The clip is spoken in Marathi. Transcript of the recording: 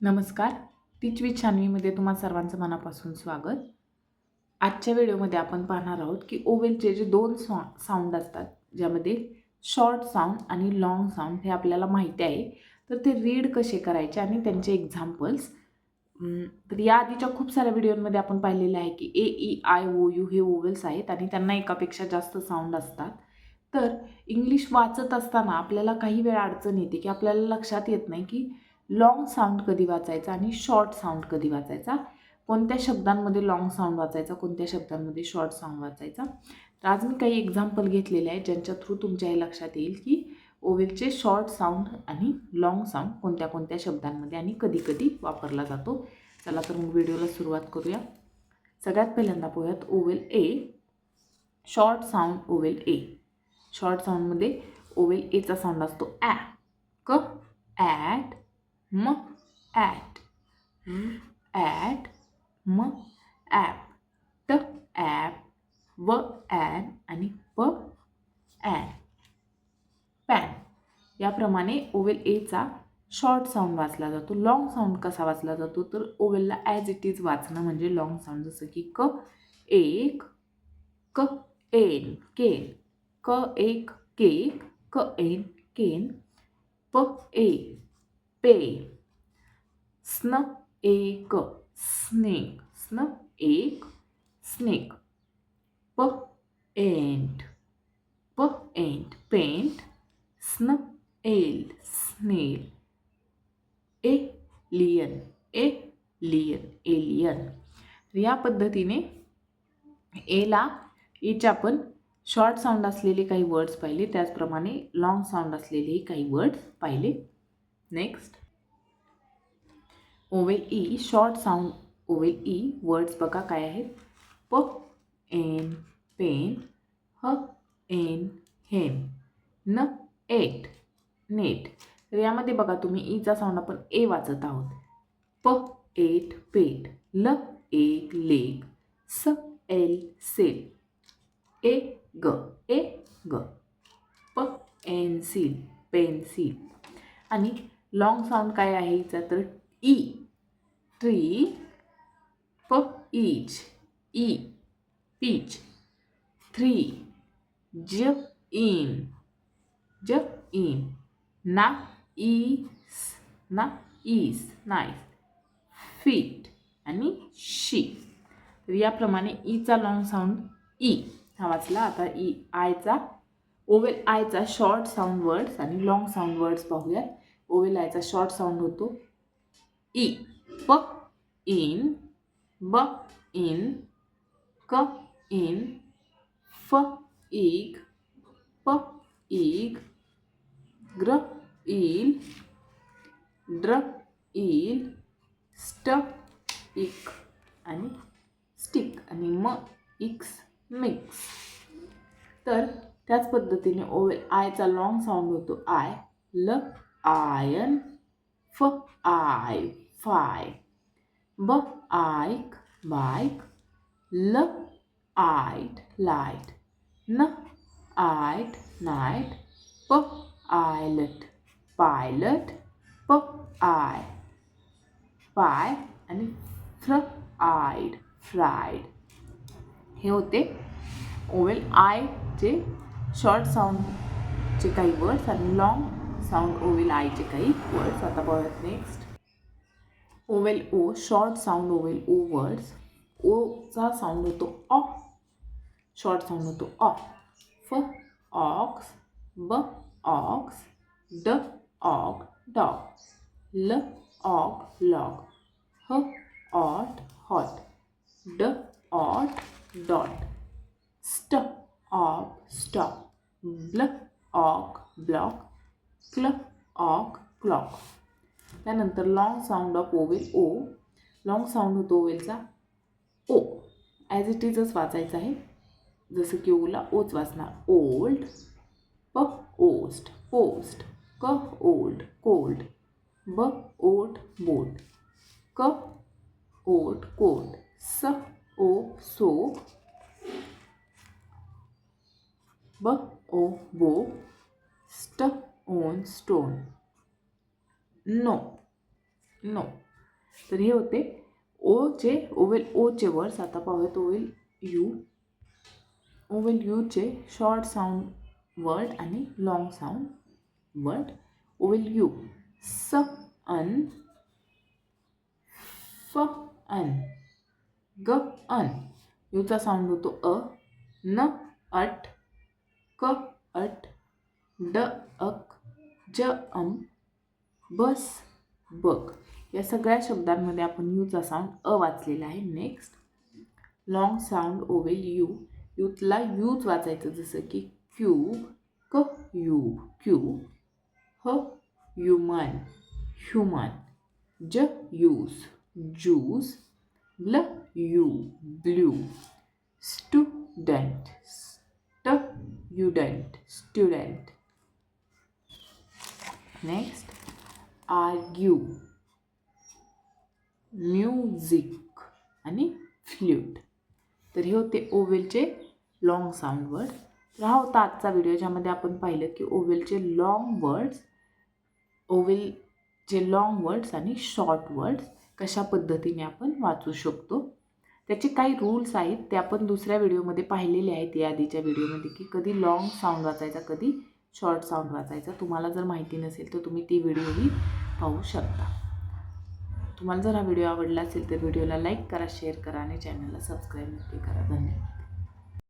नमस्कार. टीच विथ छानवीमध्ये तुम्हा सर्वांचं मनापासून स्वागत. आजच्या व्हिडिओमध्ये आपण पाहणार आहोत की ओवेलचे जे दोन सॉ साऊंड असतात ज्यामध्ये शॉर्ट साऊंड आणि लॉंग साऊंड हे आपल्याला माहिती आहे तर ते रीड कसे करायचे आणि त्यांचे एक्झाम्पल्स तर या आधीच्या खूप साऱ्या व्हिडिओमध्ये आपण पाहिलेलं आहे की A E I O U हे ओवेल्स आहेत आणि त्यांना एकापेक्षा जास्त साऊंड असतात. तर इंग्लिश वाचत असताना आपल्याला काही वेळा अडचण येते की आपल्याला लक्षात येत नाही की लाँग साऊंड कधी वाचायचा आणि शॉर्ट साऊंड कधी वाचायचा? कोणत्या शब्दांमध्ये लाँग साऊंड वाचायचा? कोणत्या शब्दांमध्ये शॉर्ट साऊंड वाचायचा? तर आज मी काही एक्झाम्पल घेतलेले आहेत ज्यांच्या थ्रू तुमच्या हे लक्षात येईल की ओवेलचे शॉर्ट साऊंड आणि लाँग साऊंड कोणत्या कोणत्या शब्दांमध्ये आणि कधी कधी वापरला जातो. चला तर मग व्हिडिओला सुरुवात करूया. सगळ्यात पहिल्यांदा पोह्यात vowel A short sound vowel A short साऊंडमध्ये vowel एचा साऊंड असतो ॲ क ॲट म ॲट ॲट म ॲप ट ॲप व ॲन आणि प ॲन पॅन याप्रमाणे ओवेल एचा शॉर्ट साऊंड वाचला जातो. लाँग साऊंड कसा वाचला जातो? तर ओवेलला ॲज इट इज वाचणं म्हणजे लाँग साऊंड जसं की क एक क एन केन. क एक केक. क एन केन. प ए. पे स्न एक स्नेक स्न एक स्नेक प एंट प एंट पेंट स्न एल स्नेल ए लियन ए लियन एलियन तर या पद्धतीने एला एचे आपण शॉर्ट साऊंड असलेले काही वर्ड्स पाहिले. त्याचप्रमाणे लाँग साऊंड असलेलेही काही वर्ड्स पाहिले. Next vowel E short sound vowel E words बघा काय आहेत. प एन पेन ह एन हेन न एट नेट तर यामध्ये बघा तुम्ही ईचा साऊंड आपण ए वाचत आहोत. प एट पेट ल एक लेग स एल सेल ए ग ए ग प एन सील पेन्सिल आणि लाँग साऊंड काय आहे हिचा तर ई ट्री प इच ई पीच थ्री ज इन ज इन ना ईस ना ईस नाईस फीट आणि शी तर याप्रमाणे ईचा लॉंग साऊंड ई हा वाचला. आता ई आयचा ओवेल आयचा शॉर्ट साऊंड वर्ड्स आणि लाँग साऊंड वर्ड्स पाहूयात. ओवेल आयचा शॉर्ट साऊंड होतो. ई प इन ब इन क इन फ इग प इग ग्र ईल ड्र ईल स्ट इक आणि स्टिक आणि म इक्स मिक्स. तर त्याच पद्धतीने ओवेल आयचा लाँग साऊंड होतो. आय ल आयन फ आय फाय ब आयक बायक ल आयट लाईट न आयट नाईट प आयलट पायलट प आय पाय आणि फ्र आयड फ्राईड हे होते ओवेल आयचे शॉर्ट साऊंडचे काही वर्ड्स आणि लॉंग साऊंड ओवेल आयचे काही वर्ड्स आता बघत next vowel O short sound vowel O words Ocha sound होतो ऑ शॉर्ट साऊंड होतो ऑ फ ऑक्स ब ऑक्स ड ऑक डॉग ल ऑक लॉग ह ऑट हॉट ड ऑट डॉट स्ट ऑग स्टॉप ब्ल ऑक ब्लॉक क्ल ऑक क्लॉक. त्यानंतर long sound of vowel O long sound होतो ओवेलचा. ओ ॲज इट इजच वाचायचं आहे. जसं की ओला ओच वाचणार. ओल्ड प ओस्ट पोस्ट क ओल्ड कोल्ड ब ओट बोट क ओट कोट स ओ सो ब ओ बो स्ट ओन स्टोन नो नो तर हे होते ओचे ओवेल ओचे वर्ड्स आता पाहूयात ओवेल यू ओवेल यूचे शॉर्ट साऊंड वर्ड आणि long sound word vowel U स अन फ अन ग अन यूचा साऊंड होतो अ न अट क अट ड अक ज अम बस बक या सगळ्या शब्दांमध्ये आपण यूचा साऊंड अ वाचलेला आहे. Next long sound vowel U यूथला यूच वाचायचं जसं की क्यूब क यू क्यूब ह ह्युमन ह्युमन ज यूज ज्यूज ब्ल यू ब्ल्यू स्टुडंट स्ट युडंट स्टुडंट. नेक्स्ट आर्ग्यू म्युझिक आणि फ्ल्यूट तर हे होते ओवेलचे लॉंग साऊंड वर्ड तर हा होता आजचा व्हिडिओ ज्यामध्ये आपण पाहिलं की ओवेलचे लॉंग वर्ड्स ओवेलचे लॉंग वर्ड्स आणि शॉर्ट वर्ड्स कशा पद्धतीने आपण वाचू शकतो. त्याचे काही रूल्स आहेत ते आपण दुसऱ्या व्हिडिओमध्ये पाहिलेले आहेत या आधीच्या व्हिडिओमध्ये की कधी लॉंग साऊंड वाचायचा कधी शॉर्ट साऊंड वाचायचा. तुम्हाला जर माहिती नसेल तर तुम्ही ती व्हिडिओही पाहू शकता. तुम्हाला जर हा व्हिडिओ आवडला असेल तर व्हिडिओला लाईक करा शेअर करा आणि चॅनलला सबस्क्राईब नक्की करा. धन्यवाद.